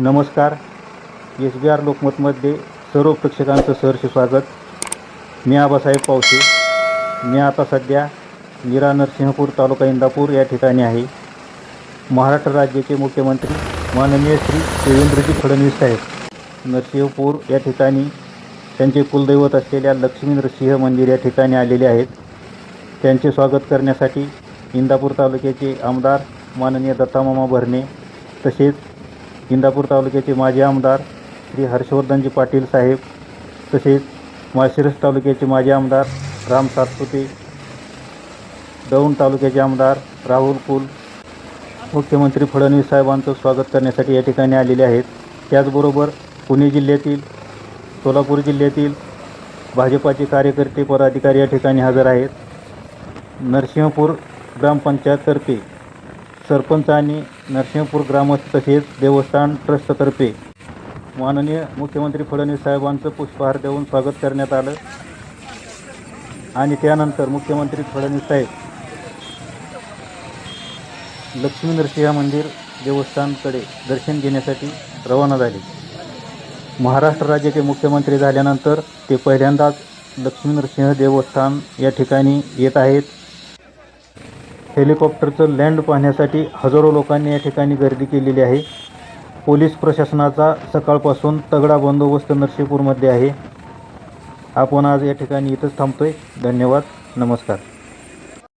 नमस्कार. एस बी आर लोकमतमध्ये सर्व प्रेक्षकांचं सहर्ष स्वागत. मी आबासाहेब पावसे. मी आता सध्या मीरा नरसिंहपूर तालुका इंदापूर या ठिकाणी आहे. महाराष्ट्र राज्याचे मुख्यमंत्री माननीय श्री देवेंद्रजी फडणवीस साहेब. नरसिंहपूर या ठिकाणी त्यांचे कुलदैवत असलेल्या लक्ष्मी नरसिंह मंदिर या ठिकाणी आलेले आहेत. त्यांचे स्वागत करण्यासाठी इंदापूर तालुक्याचे आमदार माननीय दत्तामामा भरणे तसेच इंदापूर तालुक्याचे माजी आमदार श्री हर्षवर्धनजी पाटील साहेब तसेच माळशिरस तालुक्याचे माजी आमदार राम सातपुते दौंड तालुक्याचे आमदार राहुल कुल मुख्यमंत्री फडणवीस साहेबांचं स्वागत करण्यासाठी या ठिकाणी आलेले आहेत. त्याचबरोबर पुणे जिल्ह्यातील सोलापूर जिल्ह्यातील भाजपाचे कार्यकर्ते पदाधिकारी या ठिकाणी हजर आहेत. नरसिंहपूर ग्रामपंचायततर्फे सरपंच आणि नरसिंहपूर ग्रामस्थ तसेच देवस्थान ट्रस्टतर्फे माननीय मुख्यमंत्री फडणवीस साहेबांचं पुष्पहार देऊन स्वागत करण्यात आलं. आणि त्यानंतर मुख्यमंत्री फडणवीस साहेब लक्ष्मी नरसिंह मंदिर देवस्थानकडे दर्शन घेण्यासाठी रवाना झाले. महाराष्ट्र राज्याचे मुख्यमंत्री झाल्यानंतर ते पहिल्यांदाच लक्ष्मी नरसिंह देवस्थान या ठिकाणी येत आहेत. हेलिकॉप्टरचं लँड पाहण्यासाठी हजारो लोकांनी या ठिकाणी गर्दी केलेली आहे. पोलीस प्रशासनाचा सकाळपासून तगडा बंदोबस्त नरसिंहपूरमध्ये आहे. आपण आज या ठिकाणी इथंच थांबतो आहे धन्यवाद. नमस्कार.